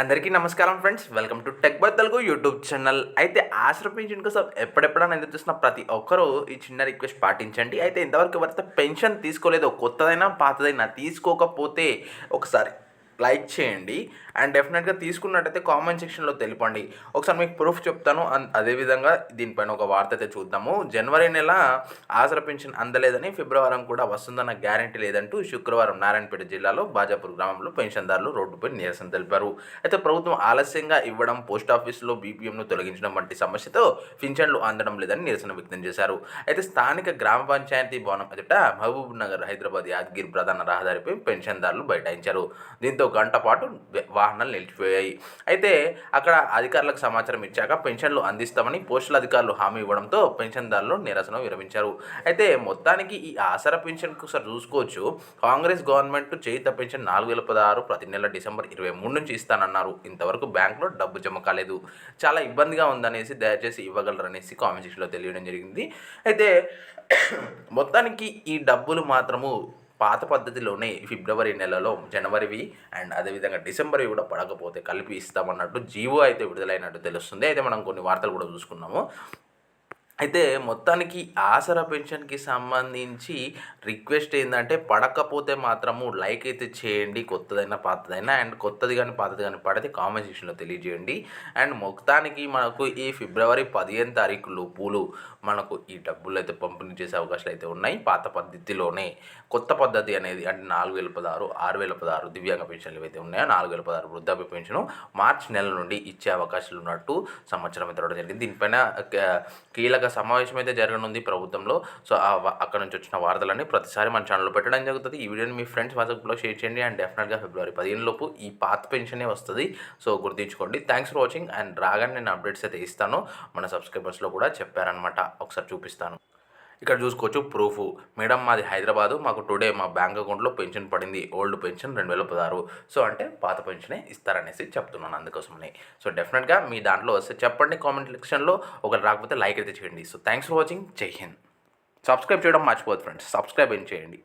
అందరికీ నమస్కారం friends. Welcome to tech by Telugu YouTube channel. అయితే ఆశ్ర పెన్షన్ కోసం ఎప్పుడెప్పుడైనా ఎదురు చూసిన ప్రతి ఒక్కరూ ఈ చిన్న రిక్వెస్ట్ పాటించండి. అయితే ఇంతవరకు ఎవరైతే పెన్షన్ తీసుకోలేదో కొత్తదైనా పాతదైనా తీసుకోకపోతే ఒకసారి లైక్ చేయండి అండ్ డెఫినెట్గా తీసుకున్నట్టయితే కామెంట్ సెక్షన్లో తెలిపండి. ఒకసారి మీకు ప్రూఫ్ చెప్తాను. అదేవిధంగా దీనిపైన ఒక వార్త అయితే చూద్దాము. జనవరి నెల ఆసర పెన్షన్ అందలేదని ఫిబ్రవరి కూడా వస్తుందన్న గ్యారంటీ లేదంటూ శుక్రవారం నారాయణపేట జిల్లాలో బాజాపూర్ గ్రామంలో పెన్షన్దారులు రోడ్డుపై నిరసన తెలిపారు. అయితే ప్రభుత్వం ఆలస్యంగా ఇవ్వడం పోస్ట్ ఆఫీసులో బీపీఎంను తొలగించడం వంటి సమస్యతో పింఛన్లు అందడం లేదని నిరసన వ్యక్తం చేశారు. అయితే స్థానిక గ్రామ పంచాయతీ భవనం ఎదుట మహబూబ్ నగర్ హైదరాబాద్ యాదగిరి ప్రధాన రహదారిపై పెన్షన్దారులు బైఠాయించారు. దీంతో గంట పాటు వాహనాలు నిలిచిపోయాయి. అయితే అక్కడ అధికారులకు సమాచారం ఇచ్చాక పెన్షన్లు అందిస్తామని పోస్టుల అధికారులు హామీ ఇవ్వడంతో పెన్షన్దారులు నిరసన విరమించారు. అయితే మొత్తానికి ఈ ఆసరా పెన్షన్కు ఒకసారి చూసుకోవచ్చు. కాంగ్రెస్ గవర్నమెంట్ చేయిత పెన్షన్ నాలుగు వేల పదహారు ప్రతి నెల డిసెంబర్ ఇరవై మూడు నుంచి ఇస్తానన్నారు. ఇంతవరకు బ్యాంకులో డబ్బు జమ కాలేదు. చాలా ఇబ్బందిగా ఉందనేసి దయచేసి ఇవ్వగలరనేసి కామెంట్ సెక్షన్లో తెలియడం జరిగింది. అయితే మొత్తానికి ఈ డబ్బులు మాత్రము పాత పద్ధతిలోనే ఫిబ్రవరి నెలలో జనవరివి అండ్ అదేవిధంగా డిసెంబర్వి కూడా పడకపోతే కలిపి ఇస్తామన్నట్టు జీవో అయితే విడుదలైనట్టు తెలుస్తుంది. అయితే మనం కొన్ని వార్తలు కూడా చూసుకున్నాము. అయితే మొత్తానికి ఆసరా పెన్షన్కి సంబంధించి రిక్వెస్ట్ ఏంటంటే పడకపోతే మాత్రము లైక్ అయితే చేయండి కొత్తదైనా పాతదైనా అండ్ కొత్తది కానీ పాతది కానీ పడితే కామెంట్ సెక్షన్లో తెలియజేయండి. అండ్ మొత్తానికి మనకు ఈ ఫిబ్రవరి పదిహేను తారీఖు లోపులు మనకు ఈ డబ్బులు అయితే పంపిణీ చేసే అవకాశాలు అయితే ఉన్నాయి. పాత పద్ధతిలోనే కొత్త పద్ధతి అనేది అంటే నాలుగు వేల పదహారు ఆరు వేల పదహారు దివ్యాంగ పెన్షన్లు ఏవైతే ఉన్నాయో నాలుగు వేల పదహారు వృద్ధాప్య పెన్షన్ మార్చి నెల నుండి ఇచ్చే అవకాశాలు ఉన్నట్టు సమాచారం అయితే జరిగింది. దీనిపైన కీలక సమావేశం అయితే జరగనుంది ప్రభుత్వంలో. సో అక్కడ నుంచి వచ్చిన వార్తలన్నీ ప్రతిసారి మన ఛానల్లో పెట్టడం జరుగుతుంది. ఈ వీడియోని మీ ఫ్రెండ్స్ వాట్సాప్లో షేర్ చేయండి. అండ్ డెఫినెట్గా ఫిబ్రవరి పదిహేను లోపు ఈ పాత పెన్షనే వస్తుంది. సో గుర్తుంచుకోండి. Thanks for watching. అండ్ రాగానే నేను అప్డేట్స్ అయితే ఇస్తాను. మన సబ్స్క్రైబర్స్లో కూడా చెప్పారనమాట ఒకసారి చూపిస్తాను. ఇక్కడ చూసుకోవచ్చు ప్రూఫ్. మేడం మాది హైదరాబాదు. మాకు టుడే మా బ్యాంక్ అకౌంట్లో పెన్షన్ పడింది. ఓల్డ్ పెన్షన్ రెండు వేల పదహారు సో అంటే పాత పెన్షనే ఇస్తారనేసి చెప్తున్నాను అందుకోసమని. సో డెఫినెట్గా మీ దాంట్లో వస్తే చెప్పండి కామెంట్ సెక్షన్లో. ఒకరు రాకపోతే లైక్ అయితే చేయండి. So thanks for watching. జై హింద్. సబ్స్క్రైబ్ చేయడం మర్చిపోదు ఫ్రెండ్స్. సబ్స్క్రైబ్ ఏం చేయండి.